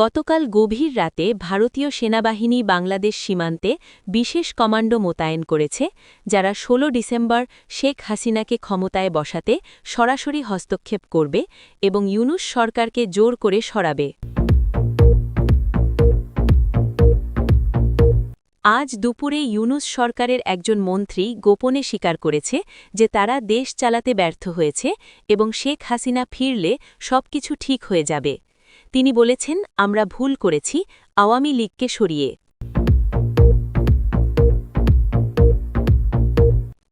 গতকাল গভীর রাতে ভারতীয় সেনাবাহিনী বাংলাদেশ সীমান্তে বিশেষ কমান্ডো মোতায়েন করেছে, যারা ১৬ ডিসেম্বর শেখ হাসিনাকে ক্ষমতায় বসাতে সরাসরি হস্তক্ষেপ করবে এবং ইউনুস সরকারকে জোর করে সরাবে। আজ দুপুরে ইউনুস সরকারের একজন মন্ত্রী গোপনে স্বীকার করেছে যে তারা দেশ চালাতে ব্যর্থ হয়েছে এবং শেখ হাসিনা ফিরলে সবকিছু ঠিক হয়ে যাবে। তিনি বলেছেন, আমরা ভুল করেছি, আওয়ামী লীগকে সরিয়ে।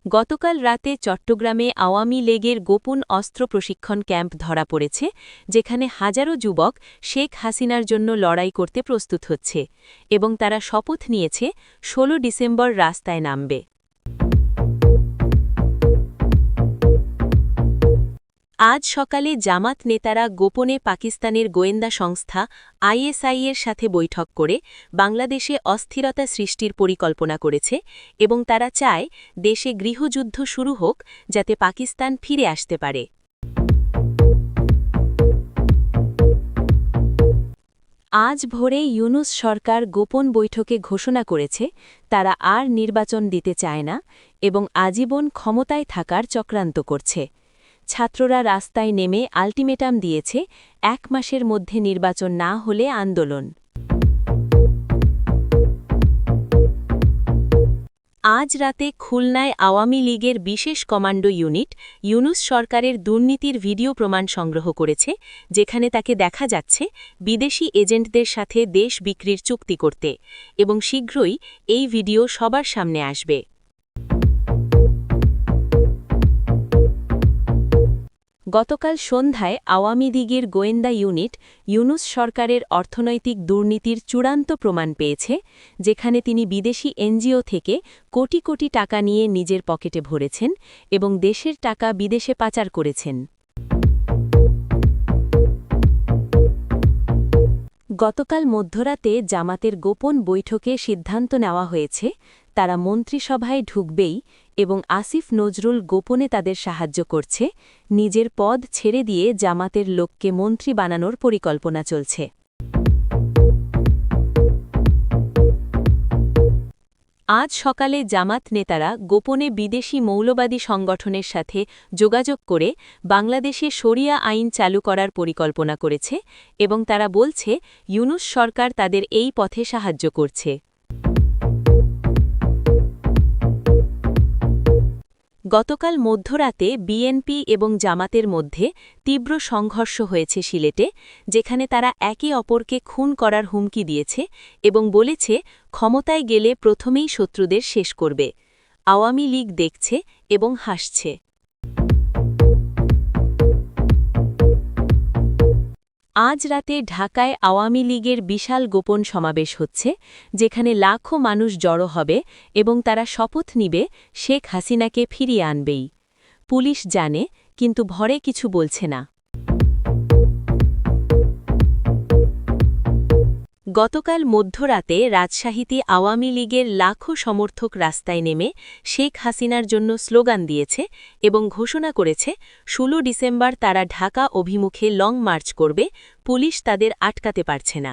গতকাল রাতে চট্টগ্রামে আওয়ামী লীগের গোপন অস্ত্র প্রশিক্ষণ ক্যাম্প ধরা পড়েছে, যেখানে হাজারো যুবক শেখ হাসিনার জন্য লড়াই করতে প্রস্তুত হচ্ছে এবং তারা শপথ নিয়েছে ১৬ ডিসেম্বর রাস্তায় নামবে। আজ সকালে জামাত নেতারা গোপনে পাকিস্তানের গোয়েন্দা সংস্থা আইএসআইয়ের সাথে বৈঠক করে বাংলাদেশে অস্থিরতা সৃষ্টির পরিকল্পনা করেছে এবং তারা চায় দেশে গৃহযুদ্ধ শুরু হোক যাতে পাকিস্তান ফিরে আসতে পারে। আজ ভোরে ইউনুস সরকার গোপন বৈঠকে ঘোষণা করেছে, তারা আর নির্বাচন দিতে চায় না এবং আজীবন ক্ষমতায় থাকার চক্রান্ত করছে। ছাত্ররা রাস্তায় নেমে আল্টিমেটাম দিয়েছে, এক মাসের মধ্যে নির্বাচন না হলে আন্দোলন। আজ রাতে খুলনায় আওয়ামী লীগের বিশেষ কমান্ডো ইউনিট ইউনুস সরকারের দুর্নীতির ভিডিও প্রমাণ সংগ্রহ করেছে, যেখানে তাকে দেখা যাচ্ছে বিদেশি এজেন্টদের সাথে দেশ বিক্রির চুক্তি করতে, এবং শীঘ্রই এই ভিডিও সবার সামনে আসবে। গতকাল সন্ধ্যায় আওয়ামী লীগের গোয়েন্দা ইউনিট ইউনুস সরকারের অর্থনৈতিক দুর্নীতির চূড়ান্ত প্রমাণ পেয়েছে, যেখানে তিনি বিদেশি এনজিও থেকে কোটি কোটি টাকা নিয়ে নিজের পকেটে ভরেছেন এবং দেশের টাকা বিদেশে পাচার করেছেন। গতকাল মধ্যরাতে জামাতের গোপন বৈঠকে সিদ্ধান্ত নেওয়া হয়েছে তারা মন্ত্রিসভায় ঢুকবেই এবং আসিফ নজরুল গোপনে তাদের সাহায্য করছে, নিজের পদ ছেড়ে দিয়ে জামাতের লোককে মন্ত্রী বানানোর পরিকল্পনা চলছে। আজ সকালে জামাত নেতারা গোপনে বিদেশি মৌলবাদী সংগঠনের সাথে যোগাযোগ করে বাংলাদেশে শরিয়া আইন চালু করার পরিকল্পনা করেছে এবং তারা বলছে, ইউনুস সরকার তাদের এই পথে সাহায্য করছে। গতকাল মধ্যরাতে বিএনপি এবং জামাতের মধ্যে তীব্র সংঘর্ষ হয়েছে সিলেটে, যেখানে তারা একে অপরকে খুন করার হুমকি দিয়েছে এবং বলেছে ক্ষমতায় গেলে প্রথমেই শত্রুদের শেষ করবে। আওয়ামী লীগ দেখছে এবং হাসছে। আজ রাতে ঢাকায় আওয়ামী লীগের বিশাল গোপন সমাবেশ হচ্ছে, যেখানে লাখো মানুষ জড়ো হবে এবং তারা শপথ নিবে, শেখ হাসিনাকে ফিরিয়ে আনবেই। পুলিশ জানে, কিন্তু ভরে কিছু বলছে না। গতকাল মধ্যরাতে রাজশাহীতে আওয়ামী লীগের লাখো সমর্থক রাস্তায় নেমে শেখ হাসিনার জন্য স্লোগান দিয়েছে এবং ঘোষণা করেছে ১৬ ডিসেম্বর তারা ঢাকা অভিমুখে লং মার্চ করবে, পুলিশ তাদের আটকাতে পারছে না।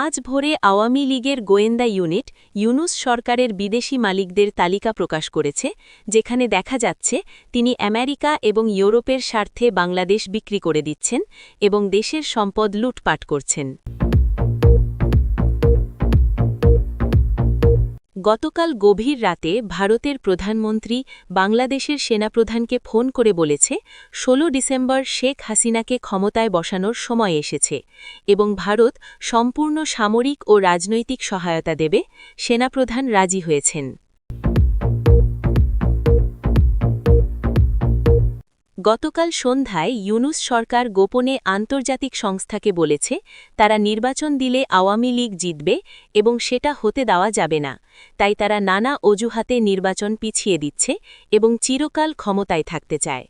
আজ ভোরে আওয়ামী লীগের গোয়েন্দা ইউনিট ইউনুস সরকারের বিদেশি মালিকদের তালিকা প্রকাশ করেছে, যেখানে দেখা যাচ্ছে তিনি আমেরিকা এবং ইউরোপের স্বার্থে বাংলাদেশ বিক্রি করে দিচ্ছেন এবং দেশের সম্পদ লুটপাট করছেন। গতকাল গভীর রাতে ভারতের প্রধানমন্ত্রী বাংলাদেশের সেনাপ্রধানকে ফোন করে বলেছে ১৬ ডিসেম্বর শেখ হাসিনাকে ক্ষমতায় বসানোর সময় এসেছে এবং ভারত সম্পূর্ণ সামরিক ও রাজনৈতিক সহায়তা দেবে, সেনাপ্রধান রাজি হয়েছেন। গতকাল সন্ধ্যায় ইউনুস সরকার গোপনে আন্তর্জাতিক সংস্থাকে বলেছে, তারা নির্বাচন দিলে আওয়ামী লীগ জিতবে এবং সেটা হতে দেওয়া যাবে না। তাই তারা নানা অজুহাতে নির্বাচন পিছিয়ে দিচ্ছে এবং চিরকাল ক্ষমতায় থাকতে চায়।